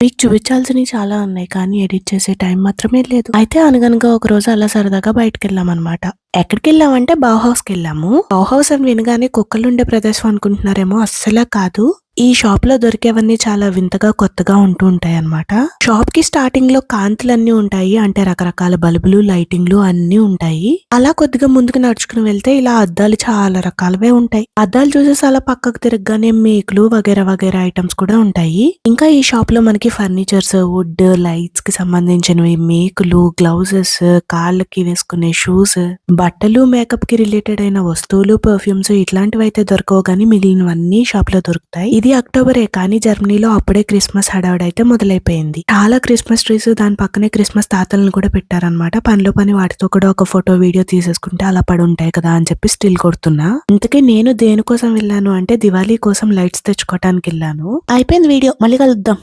మీకు చూపించాల్సినవి చాలా ఉన్నాయి కానీ ఎడిట్ చేసే టైం మాత్రమే లేదు. అయితే అనగనగా ఒక రోజు అలా సరదాగా బయటకు వెళ్ళాం అనమాట ఎక్కడికి వెళ్ళామంటే బావ్ హౌస్కి వెళ్ళాము. బావ్ హౌస్ అని వినగానే కుక్కలు ఉండే ప్రదేశం అనుకుంటున్నారేమో అస్సలే కాదు. ఈ షాప్లో దొరికేవన్నీ చాలా వింతగా కొత్తగా ఉంటూ ఉంటాయి అన్నమాట షాప్కి స్టార్టింగ్లో కాంతులన్నీ ఉంటాయి. అంటే రకరకాల బల్బులు లైటింగ్లు అన్ని ఉంటాయి. అలా కొద్దిగా ముందుకు నడుచుకుని వెళ్తే ఇలా అద్దాలు చాలా రకాలవే ఉంటాయి. అద్దాలు చూసేసి అలా పక్కకు తిరగగానే మేకులు వగేరా వగేరా ఐటమ్స్ కూడా ఉంటాయి. ఇంకా ఈ షాప్లో మనకి ఫర్నిచర్స్ వుడ్ లైట్స్కి సంబంధించినవి మేకులు గ్లౌజెస్ కాళ్ళకి వేసుకునే షూస్ బట్టలు మేకప్కి రిలేటెడ్ అయిన వస్తువులు పర్ఫ్యూమ్స్ ఇట్లాంటివి అయితే దొరకవు కానీ మిగిలినవన్నీ షాప్లో దొరుకుతాయి. ఇది ఇది అక్టోబరే కానీ జర్మనీలో అప్పుడే క్రిస్మస్ హడావిడి అయితే మొదలైపోయింది. చాలా క్రిస్మస్ ట్రీస్ దాని పక్కనే క్రిస్మస్ తాతలను కూడా పెట్టారనమాట పనిలో పని వాటితో కూడా ఒక ఫోటో వీడియో తీసేసుకుంటే అలా పడి ఉంటాయి కదా అని చెప్పి స్టిల్ కొడుతున్నా. ఇంతకీ నేను దేనికోసం వెళ్ళాను అంటే దివాళీ కోసం లైట్స్ తెచ్చుకోవటానికి వెళ్ళాను. అయిపోయింది వీడియో. మళ్ళీ కలుద్దాం.